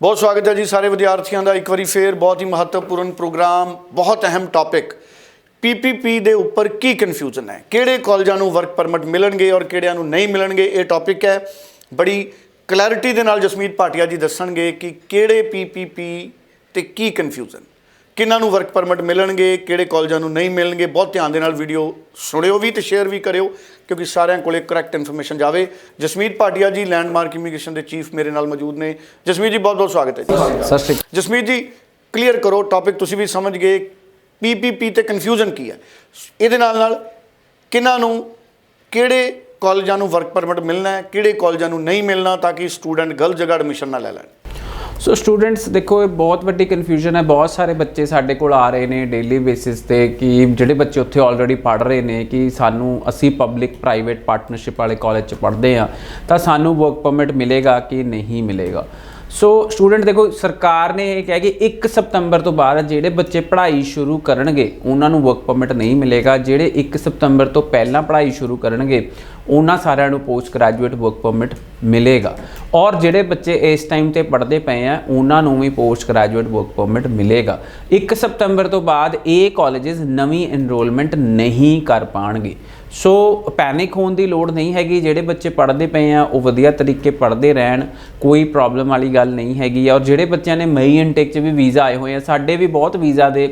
ਬਹੁਤ ਸਵਾਗਤ ਹੈ ਜੀ ਸਾਰੇ ਵਿਦਿਆਰਥੀਆਂ ਦਾ। ਇੱਕ ਵਾਰੀ ਫੇਰ ਬਹੁਤ ਹੀ ਮਹੱਤਵਪੂਰਨ ਪ੍ਰੋਗਰਾਮ, ਬਹੁਤ ਅਹਿਮ ਟੌਪਿਕ ਪੀਪੀਪੀ ਦੇ ਉੱਪਰ ਕੀ ਕਨਫਿਊਜ਼ਨ ਹੈ? ਕਿਹੜੇ ਕਾਲਜਾਂ ਨੂੰ ਵਰਕ ਪਰਮਿਟ ਮਿਲਣਗੇ ਔਰ ਕਿਹੜਿਆਂ ਨੂੰ ਨਹੀਂ ਮਿਲਣਗੇ? ਇਹ ਟੌਪਿਕ ਹੈ। ਬੜੀ ਕਲੈਰਿਟੀ ਦੇ ਨਾਲ ਜਸਮੀਤ ਭਾਟੀਆ ਜੀ ਦੱਸਣਗੇ ਕਿ ਕਿਹੜੇ ਪੀਪੀਪੀ ਤੇ ਕੀ ਕਨਫਿਊਜ਼ਨ ਕਿਹਨਾਂ ਨੂੰ ਵਰਕ ਪਰਮਿਟ ਮਿਲਣਗੇ ਕਿਹੜੇ ਕਾਲਜਾਂ ਨੂੰ ਨਹੀਂ ਮਿਲਣਗੇ ਬਹੁਤ ਧਿਆਨ ਦੇ ਨਾਲ ਵੀਡੀਓ ਸੁਣਿਓ ਵੀ ਤੇ ਸ਼ੇਅਰ ਵੀ ਕਰਿਓ ਕਿਉਂਕਿ ਸਾਰਿਆਂ ਕੋਲੇ ਕਰੈਕਟ ਇਨਫੋਰਮੇਸ਼ਨ ਜਾਵੇ। ਜਸਮੀਤ ਭਾਟੀਆ ਜੀ ਲੈਂਡਮਾਰਕ ਇਮੀਗ੍ਰੇਸ਼ਨ ਦੇ ਚੀਫ ਮੇਰੇ ਨਾਲ ਮੌਜੂਦ ਨੇ। ਜਸਮੀਤ ਜੀ ਬਹੁਤ ਬਹੁਤ ਸਵਾਗਤ ਹੈ ਜੀ। ਸਤਿ ਸ਼੍ਰੀ ਅਕਾਲ। ਜਸਮੀਤ ਜੀ ਕਲੀਅਰ ਕਰੋ ਟੌਪਿਕ ਤੁਸੀਂ ਵੀ ਸਮਝ ਗਏ ਪੀਪੀਪੀ ਤੇ ਕਨਫਿਊਜ਼ਨ ਕੀ ਹੈ? ਇਹਦੇ ਨਾਲ ਨਾਲ ਕਿਹਨਾਂ ਨੂੰ ਕਿਹੜੇ ਕਾਲਜਾਂ ਨੂੰ ਵਰਕ ਪਰਮਿਟ ਮਿਲਣਾ ਹੈ ਕਿਹੜੇ ਕਾਲਜਾਂ ਨੂੰ ਨਹੀਂ ਮਿਲਣਾ ਤਾਂ ਕਿ ਸਟੂਡੈਂਟ ਗਲਤ ਜਗ੍ਹਾ ਐਡਮਿਸ਼ਨ ਨਾ ਲੈ ਲੈਣ। ਸੋ ਸਟੂਡੈਂਟਸ ਦੇਖੋ, ਇਹ ਬਹੁਤ ਵੱਡੀ ਕਨਫਿਊਜ਼ਨ ਹੈ। ਬਹੁਤ ਸਾਰੇ ਬੱਚੇ ਸਾਡੇ ਕੋਲ ਆ ਰਹੇ ਨੇ ਡੇਲੀ ਬੇਸਿਸ ਤੇ ਕਿ ਜਿਹੜੇ ਬੱਚੇ ਉੱਥੇ ਆਲਰੇਡੀ ਪੜ੍ਹ ਰਹੇ ਨੇ ਕਿ ਸਾਨੂੰ ਅਸੀਂ ਪਬਲਿਕ ਪ੍ਰਾਈਵੇਟ ਪਾਰਟਨਰਸ਼ਿਪ ਵਾਲੇ ਕਾਲਜ 'ਚ ਪੜ੍ਹਦੇ ਆ ਤਾਂ ਸਾਨੂੰ ਵਰਕ ਪਰਮਿਟ ਮਿਲੇਗਾ ਕਿ ਨਹੀਂ ਮਿਲੇਗਾ? ਸੋ ਸਟੂਡੈਂਟ ਦੇਖੋ, ਸਰਕਾਰ ਨੇ ਇਹ ਕਿਹਾ ਕਿ 1 ਸਤੰਬਰ ਤੋਂ ਬਾਅਦ ਜਿਹੜੇ ਬੱਚੇ ਪੜ੍ਹਾਈ ਸ਼ੁਰੂ ਕਰਨਗੇ, ਉਹਨਾਂ ਨੂੰ ਵਰਕ ਪਰਮਿਟ ਨਹੀਂ ਮਿਲੇਗਾ। ਜਿਹੜੇ 1 ਸਤੰਬਰ ਤੋਂ ਪਹਿਲਾਂ ਪੜ੍ਹਾਈ ਸ਼ੁਰੂ ਕਰਨਗੇ ਉਹਨਾਂ ਸਾਰਿਆਂ ਨੂੰ ਪੋਸਟ ਗ੍ਰੈਜੂਏਟ ਵਰਕ ਪਰਮਿਟ ਮਿਲੇਗਾ। ਔਰ ਜਿਹੜੇ ਬੱਚੇ ਇਸ ਟਾਈਮ ਤੇ ਪੜ੍ਹਦੇ ਪਏ ਆ, ਉਹਨਾਂ ਨੂੰ ਵੀ ਪੋਸਟ ਗ੍ਰੈਜੂਏਟ ਵਰਕ ਪਰਮਿਟ ਮਿਲੇਗਾ। 1 ਸਤੰਬਰ ਤੋਂ ਬਾਅਦ ਇਹ ਕਾਲਜਸ ਨਵੀਂ ਐਨਰੋਲਮੈਂਟ ਨਹੀਂ ਕਰ ਪਾਣਗੇ। ਸੋ ਪੈਨਿਕ ਹੋਣ ਦੀ ਲੋੜ ਨਹੀਂ ਹੈਗੀ। ਜਿਹੜੇ ਬੱਚੇ ਪੜ੍ਹਦੇ ਪਏ ਆ, ਉਹ ਵਧੀਆ ਤਰੀਕੇ ਪੜ੍ਹਦੇ ਰਹਿਣ, ਕੋਈ ਪ੍ਰੋਬਲਮ ਵਾਲੀ ਗੱਲ ਨਹੀਂ ਹੈਗੀ। ਔਰ ਜਿਹੜੇ ਬੱਚਿਆਂ ਨੇ ਮਈ ਇਨਟੇਕ 'ਚ ਵੀ ਵੀਜ਼ਾ ਆਏ ਹੋਏ ਆ, ਸਾਡੇ ਵੀ ਬਹੁਤ ਵੀਜ਼ਾ ਦੇ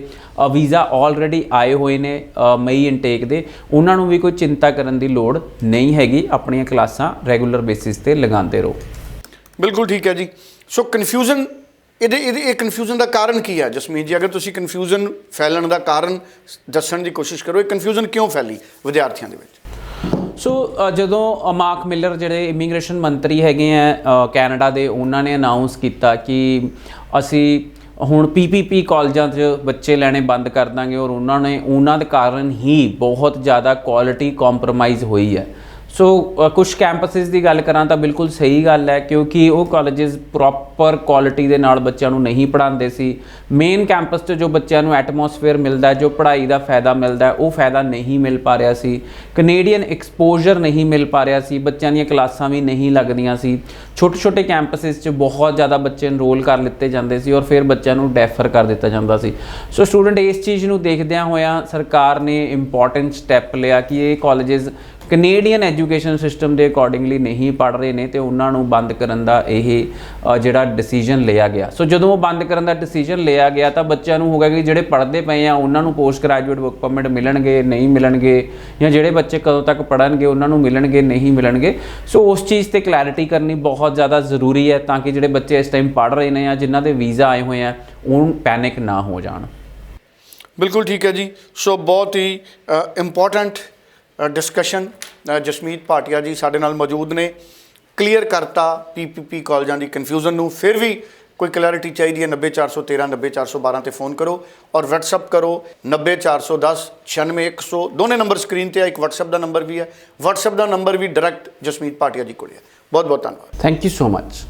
ਵੀਜ਼ਾ ਆਲਰੇਡੀ ਆਏ ਹੋਏ ਨੇ ਮਈ ਇਨਟੇਕ ਦੇ। ਉਹਨਾਂ ਨੂੰ ਵੀ ਕੋਈ ਚਿੰਤਾ ਕਰਨ ਦੀ ਲੋੜ ਨਹੀਂ ਹੈਗੀ। ਆਪਣੀਆਂ ਕਲਾਸਾਂ ਰੈਗੂਲਰ ਬੇਸਿਸ ਤੇ ਲਗਾਉਂਦੇ ਰਹੋ। ਬਿਲਕੁਲ ਠੀਕ ਹੈ ਜੀ। ਸੋ ਕਨਫਿਊਜ਼ਨ ਇਹਦੇ ਇਹਦੇ ਇਹ ਕਨਫਿਊਜ਼ਨ ਦਾ ਕਾਰਨ ਕੀ ਹੈ ਜਸਮੀਤ ਜੀ? ਅਗਰ ਤੁਸੀਂ ਕਨਫਿਊਜ਼ਨ ਫੈਲਣ ਦਾ ਕਾਰਨ ਦੱਸਣ ਦੀ ਕੋਸ਼ਿਸ਼ ਕਰੋ ਇਹ ਕਨਫਿਊਜ਼ਨ ਕਿਉਂ ਫੈਲੀ ਵਿਦਿਆਰਥੀਆਂ ਦੇ ਵਿੱਚ? ਸੋ ਜਦੋਂ ਮਾਰਕ ਮਿਲਰ ਜਿਹੜੇ ਇਮੀਗ੍ਰੇਸ਼ਨ ਮੰਤਰੀ ਹੈਗੇ ਆ ਕੈਨੇਡਾ ਦੇ ਉਹਨਾਂ ਨੇ ਅਨਾਉਂਸ ਕੀਤਾ ਕਿ ਅਸੀਂ ਹੁਣ ਪੀਪੀਪੀ ਕਾਲਜਾਂ 'ਚ ਬੱਚੇ ਲੈਣੇ ਬੰਦ ਕਰ ਦਾਂਗੇ ਔਰ ਉਹਨਾਂ ਨੇ, ਉਹਨਾਂ ਦੇ ਕਾਰਨ ਹੀ ਬਹੁਤ ਜ਼ਿਆਦਾ ਕੁਆਲਿਟੀ ਕੰਪਰੋਮਾਈਜ਼ ਹੋਈ ਹੈ। ਸੋ ਕੁਝ ਕੈਂਪਸਿਸ ਦੀ ਗੱਲ ਕਰਾਂ ਤਾਂ ਬਿਲਕੁਲ ਸਹੀ ਗੱਲ ਹੈ ਕਿਉਂਕਿ ਉਹ ਕਾਲਜਸ ਪ੍ਰੋਪਰ ਕੁਆਲਿਟੀ ਦੇ ਨਾਲ ਬੱਚਿਆਂ ਨੂੰ ਨਹੀਂ ਪੜ੍ਹਾਉਂਦੇ ਸੀ। ਮੇਨ ਕੈਂਪਸ 'ਚ ਜੋ ਬੱਚਿਆਂ ਨੂੰ ਐਟਮੋਸਫੇਅਰ ਮਿਲਦਾ, ਜੋ ਪੜ੍ਹਾਈ ਦਾ ਫਾਇਦਾ ਮਿਲਦਾ, ਉਹ ਫਾਇਦਾ ਨਹੀਂ ਮਿਲ ਪਾ ਰਿਹਾ ਸੀ। ਕੈਨੇਡੀਅਨ ਐਕਸਪੋਜ਼ਰ ਨਹੀਂ ਮਿਲ ਪਾ ਰਿਹਾ ਸੀ, ਬੱਚਿਆਂ ਦੀਆਂ ਕਲਾਸਾਂ ਵੀ ਨਹੀਂ ਲੱਗਦੀਆਂ ਸੀ। ਛੋਟੇ ਛੋਟੇ ਕੈਂਪਸਿਸ 'ਚ ਬਹੁਤ ਜ਼ਿਆਦਾ ਬੱਚੇ ਐਨਰੋਲ ਕਰ ਲਿੱਤੇ ਜਾਂਦੇ ਸੀ ਔਰ ਫਿਰ ਬੱਚਿਆਂ ਨੂੰ ਡੈਫਰ ਕਰ ਦਿੱਤਾ ਜਾਂਦਾ ਸੀ। ਸੋ ਸਟੂਡੈਂਟ ਇਸ ਚੀਜ਼ ਨੂੰ ਦੇਖਦਿਆਂ ਹੋਇਆਂ ਸਰਕਾਰ ਨੇ ਇੰਪੋਰਟੈਂਟ ਸਟੈਪ ਲਿਆ ਕਿ ਇਹ ਕਾਲਜਸ ਕੈਨੇਡੀਅਨ ਐਜੂਕੇਸ਼ਨ ਸਿਸਟਮ ਦੇ ਅਕੋਰਡਿੰਗਲੀ ਨਹੀਂ ਪੜ ਰਹੇ ਨੇ ਤੇ ਉਹਨਾਂ ਨੂੰ ਬੰਦ ਕਰਨ ਦਾ ਇਹ ਜਿਹੜਾ ਡਿਸੀਜਨ ਲਿਆ ਗਿਆ। ਸੋ ਜਦੋਂ ਉਹ ਬੰਦ ਕਰਨ ਦਾ ਡਿਸੀਜਨ ਲਿਆ ਗਿਆ ਤਾਂ ਬੱਚਿਆਂ ਨੂੰ ਹੋਗਾ ਕਿ ਜਿਹੜੇ ਪੜ੍ਹਦੇ ਪਏ ਆ, ਉਹਨਾਂ ਨੂੰ ਪੋਸਟ ਗ੍ਰੈਜੂਏਟ ਵਰਕ ਪਰਮਿਟ ਮਿਲਣਗੇ, ਨਹੀਂ ਮਿਲਣਗੇ, ਜਾਂ ਜਿਹੜੇ ਬੱਚੇ ਕਦੋਂ ਤੱਕ ਪੜ੍ਹਨਗੇ, ਉਹਨਾਂ ਨੂੰ ਮਿਲਣਗੇ, ਨਹੀਂ ਮਿਲਣਗੇ। ਸੋ ਉਸ ਚੀਜ਼ ਤੇ ਕਲੈਰਿਟੀ ਕਰਨੀ ਬਹੁਤ ਜ਼ਿਆਦਾ ਜ਼ਰੂਰੀ ਹੈ ਤਾਂ ਕਿ ਜਿਹੜੇ ਬੱਚੇ ਇਸ ਟਾਈਮ ਪੜ੍ਹ ਰਹੇ ਨੇ ਜਾਂ ਜਿਨ੍ਹਾਂ ਦੇ ਵੀਜ਼ਾ ਆਏ ਹੋਏ ਆ, ਉਹ ਪੈਨਿਕ ਨਾ ਹੋ ਜਾਣ। ਬਿਲਕੁਲ ਠੀਕ ਹੈ ਜੀ। ਸੋ ਬਹੁਤ ਹੀ ਇੰਪੋਰਟੈਂਟ ਡਿਸਕਸ਼ਨ ਜਸਮੀਤ ਭਾਟੀਆ ਜੀ ਸਾਡੇ ਨਾਲ ਮੌਜੂਦ ਨੇ। ਕਲੀਅਰ ਕਰਤਾ ਪੀਪੀਪੀ ਕਾਲਜਾਂ ਦੀ ਕਨਫਿਊਜ਼ਨ ਨੂੰ। ਫਿਰ ਵੀ ਕੋਈ ਕਲੈਰਿਟੀ ਚਾਹੀਦੀ ਹੈ 90413 90412 ਤੇ ਫੋਨ ਕਰੋ ਔਰ WhatsApp ਕਰੋ। 90410 96100 ਦੋਨੇ ਨੰਬਰ ਸਕਰੀਨ ਤੇ ਆ, ਇੱਕ WhatsApp ਦਾ ਨੰਬਰ ਵੀ ਹੈ। WhatsApp ਦਾ ਨੰਬਰ ਵੀ ਡਾਇਰੈਕਟ ਜਸਮੀਤ ਭਾਟੀਆ ਜੀ ਕੋਲ ਹੈ। ਬਹੁਤ ਬਹੁਤ ਧੰਨਵਾਦ। Thank you so much